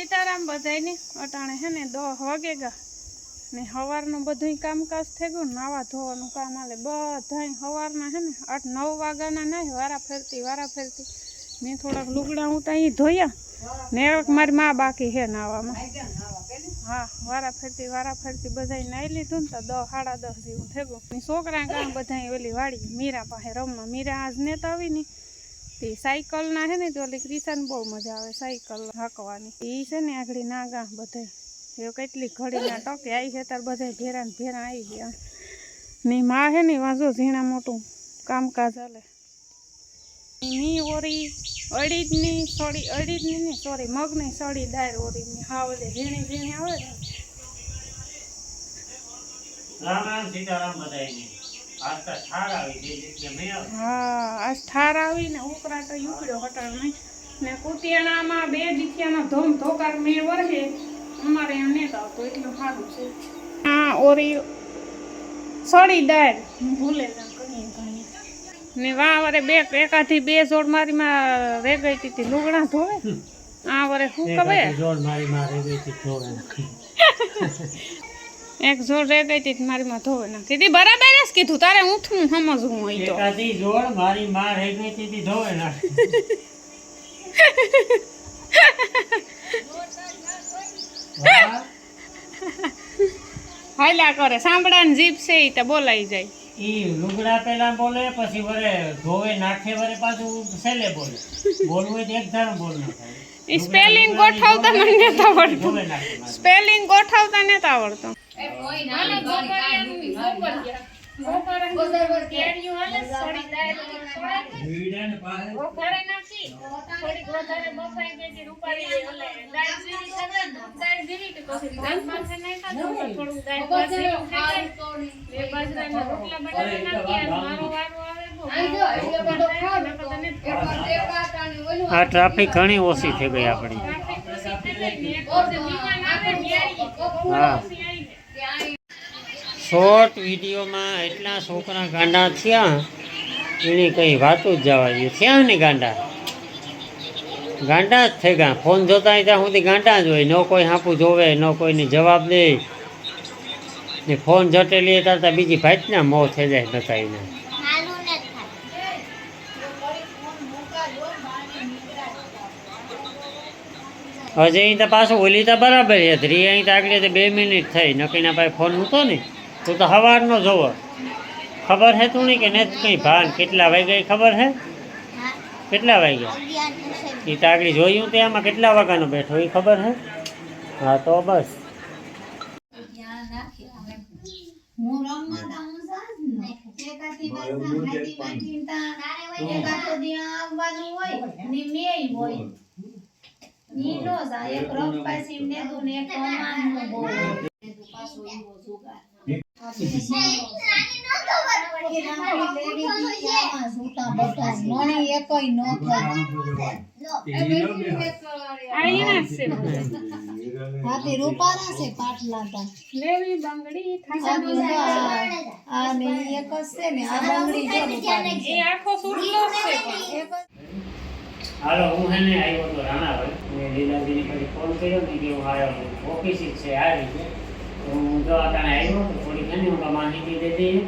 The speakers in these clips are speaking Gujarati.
સીતારામ બધાયને અટાણે હે ને દહ વાગે ને સવારનું બધું કામકાજ થઈ નાવા ધોવાનું કામ આલે બધાય સવારના હે ને આઠ નવ વાગ્યાના નાય વારા ફેરતી વારા ફેરતી. મેં થોડાક લુગડા હું ત્યાં ધોયા. ને એક મારી માં બાકી હે નાવામાં. હા, વારા ફેરતી, વારા ફરતી બધાય નાઈ લીધું ને તો દહ, સાડા દસ જેવું થઈ છોકરા કામ બધાય ઓલી વાળી મીરા પાસે રમવા. મીરા આજ નેતા આવી ને તે સાયકલ ના હે ને, તો ઓલી ક્રિશાને બહુ મજા આવે સાયકલ હાંકવાની. એ છે ને આગળ નાગા બધે. એવું કેટલી ઘડી ના ટકે આવી છે ત્યારે બધાય ભેરા ને ભેરા આવી ગયા. ને માં હે ને વાંધો ઝીણા મોટું કામકાજ હાલે. ની ઓરી અડીદની સોરી અડીદની ને સોરી, મગની સળી દાળ ઓરીની હા એટલે ઝીણી ઝીણી આવે ને. રામ રામ સીતારામ બધાયને. હા આજ ઠાર આવી ને ઉકળા તો યુકડ્યો હટાર નહીં. ને કુતિયાણામાં બે દીઠિયાનો ધોમ ધોકાર મેં વરસે અમારે આવતો એટલું સારું છે. હા ઓરી સળી દાળ. ભૂલે ના વાં વરે બે એકાથી બે જોડ મારીમાં રે ગઈ હતી લુગડા ધોવે. આ વરે શું જોડ ગઈ હતી જોડે એક જોડ રે ગઈ હતી મારી માં ધોવે ના કીધી બરાબર જ કીધું તારે ઊઠવું સમજવું હોય તો. એકાદી જોડ મારી માં રહી ગઈ હતી તી ધોવે ના હાલ્યા કરે સાંભળાને જીભ છે ઈ તો બોલાઈ જાય. ઈ લુગડા પેલા બોલે પછી વરે ધોવે નાખે વરે પાછું સેલે બોલે. બોલવું એક ધારું બોલ ના થાય. સ્પેલિંગ ગોઠવતા મને આવડતું. નાખે. સ્પેલિંગ ગોઠવતા નથી આવડતું. આ ટ્રાફિક ઘણી ઓછી થઈ ગઈ આપણી. હા. શોર્ટ વિડીયોમાં એટલા છોકરા ગાંડા થયા, એની કંઈ વાતું જ જવા દે થયા ને ગાંડા? ગાંડા જ થઈ ગયા. ફોન જોતા ત્યાં સુધી ગાંડા જ હોય. ન કોઈ હાપું જોવે, ન કોઈને જવાબ દે. ને ફોન જટેલી કરતા બીજી ભાતના મોં થઈ જાય નકાઈને હજી અહીં તો પાછું ઓલી તો બરાબર છે. ધ્રી અહીં તો આગળ તો બે મિનિટ થઈ. નકીના ભાઈ ફોન મૂકો ને. તું તો સવારનો જોવો. ખબર હે તું નહીં કે ને કંઈ ભાન? કેટલા વાગ્યા એ ખબર હે કેટલા વાગ્યા? એ તો આગળ જોયું તે આમાં કેટલા વાગ્યાનો બેઠો એ ખબર હે હા તો બસ. હોય ને મેય હોય. ઈ નો જાય એક રફ પાછી ને દો ને કમાન નો છે. રૂપારા છે પાટલા તા. લેવી બંગડી એક જ છે ને આ બંગડી એ આખો છે. હાલો હું હે ને આવ્યો તો રાણાભાઈ મેં લીલાજીને પછી ફોન કર્યો ને કે હું આવ્યો ઓફિસ જ છે આવી છે તો હું જો અટાણે આવ્યો તો થોડી ઘણી હું માહિતી દે દઈએ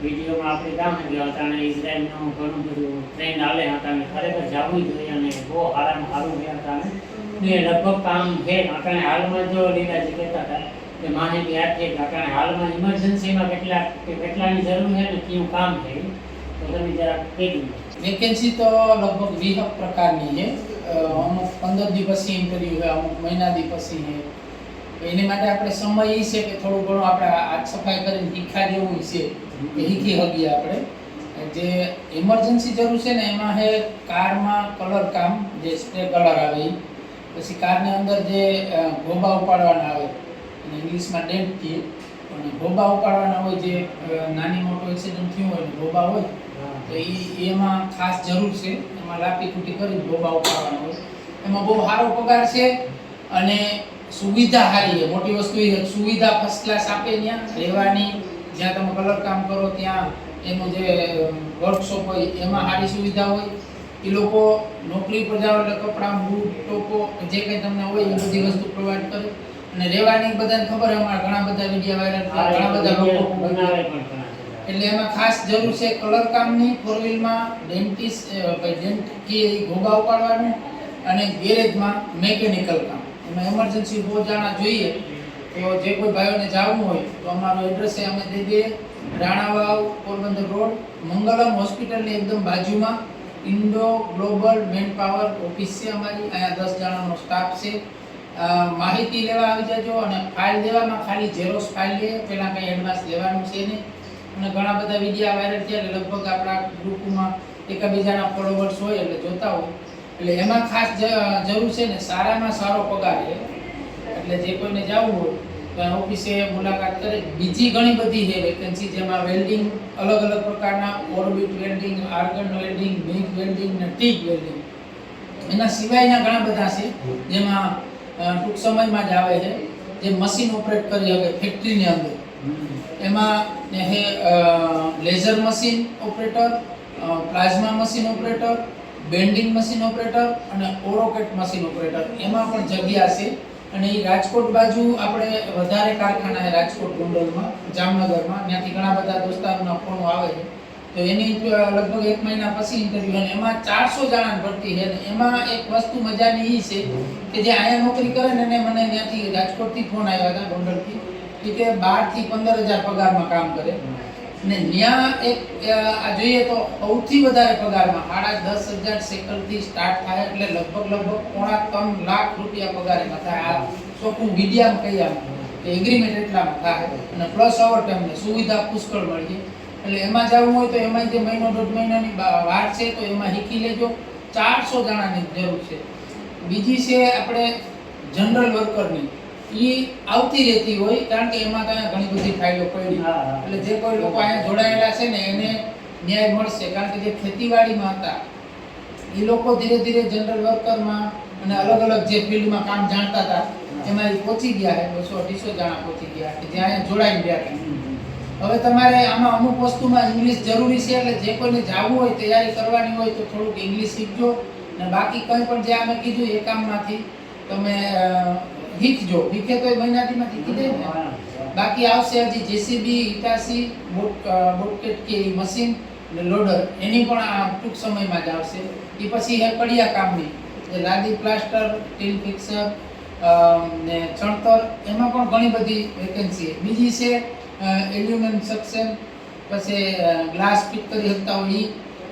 વિડીયોમાં આપણે કામ કે અટાણે ઇઝરાયલનું ઘણું બધું ટ્રેન્ડ હાલે અટાણે ખરેખર જવું જોઈએ અને બહુ સારામાં સારું છે અટાણે ને લગભગ કામ છે અટાણે હાલમાં જો લીલાજી કહેતા હતા કે માહિતી આપીએ કે અટાણે હાલમાં ઇમરજન્સીમાં કેટલા કે કેટલાની જરૂર છે ને કયું કામ છે તો તમે જરાક કહી દીધું વેકેન્સી તો લગભગ વીસ પ્રકારની છે અ, અમુક પંદર દિવસથી ઇન્ટરવ્યુ હોય અમુક મહિના દિવસથી પછી છે. તો એની માટે આપણે સમય એ છે કે થોડું ઘણું આપણે હાથ સફાઈ કરીને શીખા જેવું છે. એ શીખી શકીએ આપણે. જે ઇમરજન્સી જરૂર છે ને એમાં છે કારમાં કલર કામ જે સ્પ્રે કલર આવે. પછી કારની અંદર જે ગોબા ઉપાડવાના આવે. અને ઇંગ્લિશમાં ડેન્ટ કહીએ પણ ગોબા ઉપાડવાના હોય જે નાની મોટો એક્સિડન્ટ થયું હોય ગોબા હોય તો એ એમાં ખાસ જરૂર છે. એમાં લાપી કુટી કરી ગોબા ઉપાડવાનો હોય. એમાં બહુ સારો પગાર છે અને સુવિધા સારી છે. મોટી વસ્તુ એ સુવિધા ફર્સ્ટ ક્લાસ આપે ત્યાં રહેવાની જ્યાં તમે કલર કામ કરો ત્યાં એનું જે વર્કશોપ હોય એમાં સારી સુવિધા હોય. એ લોકો નોકરી પર જાઓ એટલે કપડાં બૂટ ટોપો જે કંઈ તમને હોય એ બધી વસ્તુ પ્રોવાઈડ કરે. અને રહેવાની બધાને ખબર અમારા ઘણા બધા વીડિયો વાયરલ ઘણા બધા લોકો એટલે એમાં ખાસ જરૂર છે કલર કામની ફોર વ્હીલમાં ડેન્ટિસ ડેન્ટ કે ઘોઘા ઉપાડવાનું અને ગેરેજમાં મેકેનિકલ કામ. એમાં એમરજન્સી બહુ જાણા જોઈએ. તો જે કોઈ ભાઈઓને જવું હોય, તો અમારું એડ્રેસ અમે દઈ દઈએ. રાણાવાવ, પોરબંદર રોડ, મંગલમ હોસ્પિટલની એકદમ બાજુમાં. Indo global man power office છે અમારી. અહીંયા દસ જણાનો સ્ટાફ છે. માહિતી લેવા આવી જજો અને ફાઇલ દેવામાં ખાલી ઝેરોક્સ ફાઇલ લે પહેલાં કંઈ એડવાન્સ લેવાનું છે નહીં. અને ઘણા બધા વિડીયા વાયરલ થયા એટલે લગભગ આપણા ગ્રુપમાં એકબીજાના ફોલોવર્સ હોય એટલે જોતા હોય. એટલે એમાં ખાસ જરૂર છે ને સારામાં સારો પગાર છે. એટલે જે કોઈને જવું હોય તો ઓફિસે મુલાકાત કરે. બીજી ઘણી બધી છે વેકેન્સી જેમાં વેલ્ડિંગ અલગ અલગ પ્રકારના orbit welding argon welding MIG welding ને ટીક વેલ્ડિંગ એના સિવાયના ઘણા બધા છે, જેમાં ટૂંક સમયમાં જ આવે છે. જે મશીન ઓપરેટ કરી શકે ફેક્ટરીની અંદર. એમાં laser machine operator plasma machine operator bending machine operator અને ઓરોકેટ મશીન ઓપરેટર એમાં પણ જગ્યા છે. અને એ રાજકોટ બાજુ આપણે વધારે કારખાના છે, રાજકોટ ગોંડલમાં, જામનગરમાં. ત્યાંથી ઘણા બધા દોસ્તારોના ફોનો આવે છે. તો એની લગભગ એક મહિના પછી ઇન્ટરવ્યુ અને એમાં ચારસો જણા ભરતી છે. એમાં એક વસ્તુ મજાની એ છે કે જે અહીંયા નોકરી કરે ને એને મને ત્યાંથી રાજકોટથી ફોન આવ્યા હતા ગોંડલથી. કે બારથી પંદર હજાર પગારમાં કામ કરે. ને ત્યાં એક, આ જોઈએ તો સૌથી વધારે પગારમાં સાડા દસ હજાર સેકન્ડથી સ્ટાર્ટ થાય એટલે લગભગ લગભગ પોણા ત્રણ લાખ રૂપિયા પગાર એમાં થાય. આ ચોખ્ખું મીડિયામાં કહી આમ કે એગ્રીમેન્ટ એટલામાં થાય. અને પ્લસ ઓવર ટાઈમને સુવિધા પુષ્કળ મળીએ. એટલે એમાં જવું હોય તો એમાં જે મહિનો દોઢ મહિનાની વાર છે તો એમાં શીખી લેજો. ચારસો જણાની જરૂર છે. બીજી છે આપણે જનરલ વર્કરની એ આવતી રહેતી હોય કારણ કે એમાં ત્યાં ઘણી બધી ફાઇલો પડી. એટલે જે કોઈ લોકો અહીંયા જોડાયેલા છે ને એને ન્યાય મળશે. કારણ કે જે ખેતીવાડીમાં હતા એ લોકો ધીરે ધીરે જનરલ વર્કરમાં અને અલગ અલગ જે ફિલ્ડમાં કામ જાણતા હતા એમાં એ પહોંચી ગયા છે. બસો અઢીસો જણા પહોંચી ગયા કે જ્યાં અહીંયા ગયા હવે તમારે આમાં અમુક વસ્તુમાં ઇંગ્લિશ જરૂરી છે એટલે જે કોઈને જાવું હોય તૈયારી કરવાની હોય તો થોડુંક ઇંગ્લિશ શીખજો. અને બાકી કંઈ પણ જે અમે કીધું એ કામમાંથી તમે અ, જો શીખે તો એ મહિનાથીમાં કીધે દે ને. બાકી આવશે હજી જેસીબી ઇટાસી બોટ બોટકેટ કે મશીન લોડર એની પણ આ ટૂંક સમયમાં જ આવશે. એ પછી હે કડિયા કામની જે લાદી પ્લાસ્ટર ટીલ ફિક્સર ને ચણતર એમાં પણ ઘણી બધી વેકેન્સી બીજી છે એલ્યુમિનિયમ સક્શન પછી ગ્લાસ ફિટ કરી શકતા હોય ઈ.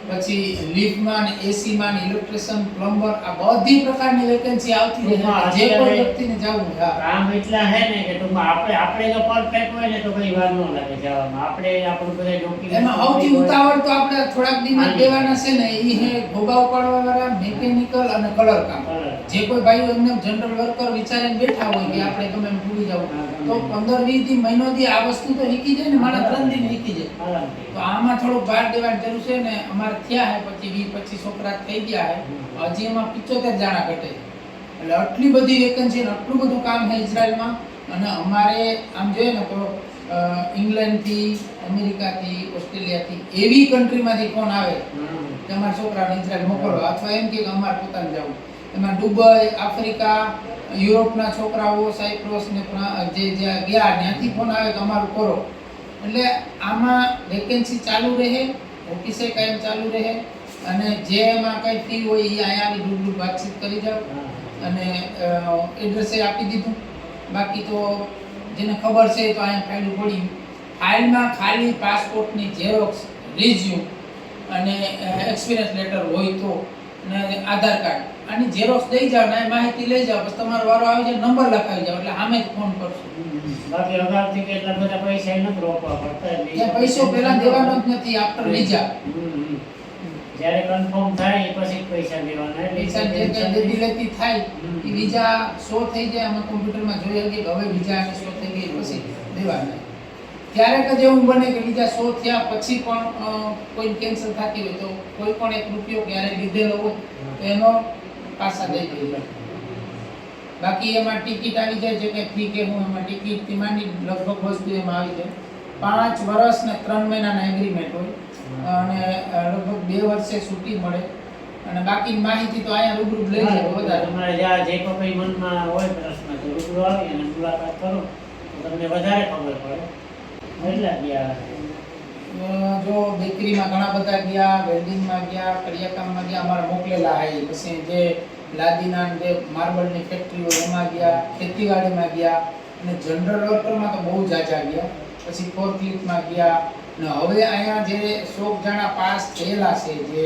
પછી લિફ્ટમાં ને એસીમાં ને ઇલેક્ટ્રિશિયન પ્લમ્બર આ બધી પ્રકારની વેકેન્સી આવતી રહે જે કોઈ વ્યક્તિને જવું હોય કામ એટલા હે ને કે ટૂંકમાં આપણે આપણે જો પરફેક્ટ હોય ને તો કઈ વાર ન લાગે જવામાં. આપણે આપણું બધા ડોક્યુમેન્ટ એમાં સૌથી ઉતાવળ તો આપણે થોડાક દિમાગ. દેવાના છે ને એ હે ભોગા ઉપાડવા વાળા મિકેનિકલ અને કલર કામ. જે કોઈ ભાઈઓ એમને જનરલ વર્કર વિચારીને બેઠા હોય કે આપણે ગમે એમ પૂરી જવું તો પંદર વીસ દી મહિનો દી આ વસ્તુ તો શીખી જાય ને મારા ત્રણ દિન શીખી જાય. તો આમાં થોડુંક ભાર દેવાની જરૂર છે ને અમારે થયા હે પછી વીસ પચીસ છોકરા થઈ ગયા હે હજી એમાં પિચોતેર જણા ઘટે. એટલે આટલી બધી વેકન્સી આટલું બધું કામ છે ઇઝરાયલમાં અને અમારે આમ જોઈએ ને તો ઇંગ્લેન્ડથી અમેરિકાથી ઓસ્ટ્રેલિયાથી એવી કન્ટ્રીમાંથી ફોન આવે તમારા કે અમારા છોકરાને ઇઝરાયલ મોકલવા અથવા એમ કે અમારે પોતાને જવું. એમાં દુબઈ, આફ્રિકા, યુરોપના છોકરાઓ સાયપ્રસ ને જે જ્યાં ગયા, ત્યાંથી ફોન આવે તો અમારું કરો. એટલે આમાં વેકેન્સી ચાલુ રહે, ઓફિસે કાયમ ચાલુ રહે, અને જે એમાં કંઈ ફી હોય એ અહીંયા આવી રૂબરૂ વાતચીત કરી જાઓ. અને એડ્રેસે આપી દીધું. બાકી તો જેને ખબર છે તો અહીંયા ફાઇલ પડી ફાઇલમાં ખાલી પાસપોર્ટની ઝેરોક્સ રિઝ્યુમ અને એક્સપિરિયન્સ લેટર હોય તો અને આધાર કાર્ડ. આની ઝેરોક્સ દઈ જાવ ને માહિતી લઈ જાવ બસ તમારો વારો આવી જાય નંબર લખાવી જાવ એટલે સામે જ ફોન કરશું. બાકી અગાઉથી કે એટલા બધા પૈસા ન રોકવા પડતા પૈસો પહેલા દેવાનો જ નથી આફ્ટર હમ. જ્યારે કન્ફર્મ થાય પછી પૈસા દેવાના પૈસા જે કંઈ લેતી લેતી થાય. એ વિઝા શો થઈ જાય અમે કોમ્પ્યુટરમાં જોઈએ કે હવે વિઝા શો થઈ ગઈ પછી દેવાના. ક્યારેક જ એવું બને કે બીજા સો થયા પછી પણ કોઈ કેન્સલ થતી હોય તો કોઈ પણ એક રૂપિયો ક્યારે લીધેલો હોય તો એનો પાછા દઈ દઈએ બાકી એમાં ટિકિટ આવી જાય છે કે ફી કે હું એમાં ટિકિટથી માંડી લગભગ વસ્તુ એમાં આવી જાય. પાંચ વર્ષ ને ત્રણ મહિનાના એગ્રીમેન્ટ હોય અને લગભગ બે વર્ષે છૂટી મળે. અને બાકીની માહિતી તો અહીંયા રૂબરૂ લઈ જાય વધારે. તમારે જ્યાં જે કોઈ મનમાં હોય પ્રશ્ન તો રૂબરૂ આવી અને મુલાકાત કરો તો તમને વધારે ખબર પડે. એટલા ગયા? જો બેકરીમાં ઘણા બધા ગયા વેલ્ડિંગમાં ગયા કડિયાકામમાં ગયા અમારે મોકલેલા હાઈ પછી જે લાદીના જે માર્બલની ફેક્ટરીઓ એમાં ગયા ખેતીવાડીમાં ગયા અને જનરલ વર્કરમાં તો બહુ જાજા ગયા. પછી ફોર્કલિફ્ટમાં ગયા. ને હવે અહીંયા જે શોક જાણા પાસ થયેલા છે જે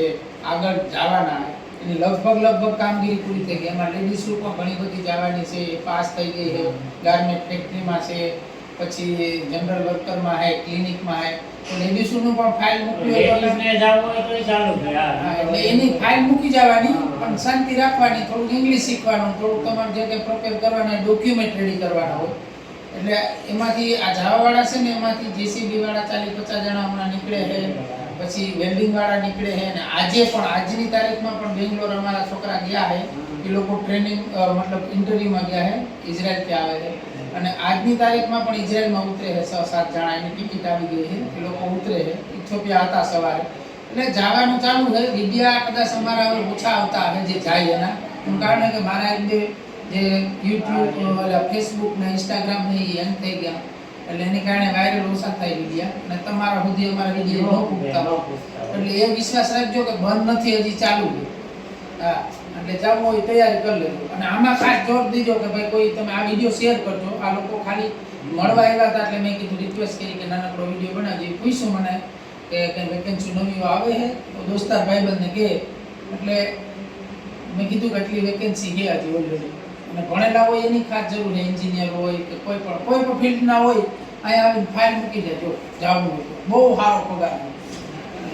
આગળ જવાના એની લગભગ લગભગ કામગીરી પૂરી થઈ ગઈ. એમાં લેડીઝ પણ ઘણી બધી જવાની છે એ પાસ થઈ ગઈ છે. ગાર્મેન્ટ ફેક્ટરીમાં છે. પછી જનરલ વર્કરમાં હે ક્લિનિકમાં હે તો લેડીઝોનું પણ ફાઇલ મૂકવી હોય તો લેડીઝને હોય તો ચાલુ એટલે એની ફાઇલ મૂકી જવાની પણ શાંતિ રાખવાની થોડુંક ઇંગ્લિશ શીખવાનું થોડુંક તમારે જે કંઈ પ્રિપેર કરવાના ડોક્યુમેન્ટ રેડી કરવાના હોય. એટલે એમાંથી આ જાવાવાળા છે ને એમાંથી જેસીબી વાળા ચાલીસ પચાસ જણા હમણાં નીકળે છે. પછી વેલ્ડિંગ વાળા નીકળે છે અને આજે પણ, આજની તારીખમાં પણ બેંગ્લોર અમારા છોકરા ગયા છે. એ લોકો ટ્રેનિંગ મતલબ ઇન્ટરવ્યુમાં ગયા છે. ઇઝરાયલથી આવે છે. અને આજની તારીખમાં પણ ઇઝરાયલમાં ઉતરે છે, છ, સાત જણા. એની ટિકિટ આવી ગઈ છે. એ લોકો ઉતરે છે. ઇથોપિયા હતા સવારે. એટલે જવાનું ચાલુ છે. વિડિયા કદાચ અમારા ઓછા આવતા હવે જે જાય એના. એનું કારણ કે મારા જે યુટ્યુબ ફેસબુક ને ઇન્સ્ટાગ્રામ ને એ એમ થઈ ગયા. એટલે એની કારણે વાયરલ ઓછા થાય ગયા અને તમારા સુધી અમારા વિડિયો ન પૂગતા એટલે એ વિશ્વાસ રાખજો કે બંધ નથી હજી ચાલુ હા એટલે જવું હોય તૈયારી કરી લેજો. અને આમાં ખાસ જોર દીજો કે ભાઈ કોઈ તમે આ વીડિયો શેર કરજો. આ લોકો ખાલી મળવા આવ્યા હતા એટલે મેં કીધું રિક્વેસ્ટ કરી કે નાનકડો વીડિયો બનાવજો. પૂછ્યું મને કે કંઈ વેકેન્સી નવીઓ આવે છે? તો દોસ્તાર ભાઈબંધને કહે. એટલે મેં કીધું કે એટલી વેકેન્સી ગયા હતી ઓલરેડી અને ભણેલા હોય એની ખાસ જરૂર નહીં એન્જિનિયર હોય કે કોઈ પણ કોઈ પણ ફિલ્ડના હોય અહીંયા આવીને ફાઇલ મૂકી દેજો જવાનું બહુ સારો પગાર.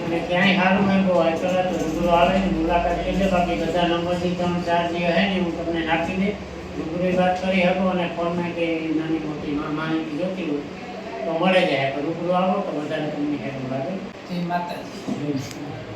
અને ક્યાંય સારું મહેંગો હોય તો તો રૂબરૂ આવે ને મુલાકાત લેજો બાકી બધા નંબરથી ત્રણ ચાર જે હે ને હું તમને નાખી દે. રૂબરૂ વાત કરી શકો અને ફોનમાં કે નાની મોટી માહિતી જોતી હોય તો મળે જાય. તો રૂબરૂ આવો તો વધારે તમને હેલ્પ લાગે. જય માતાજી.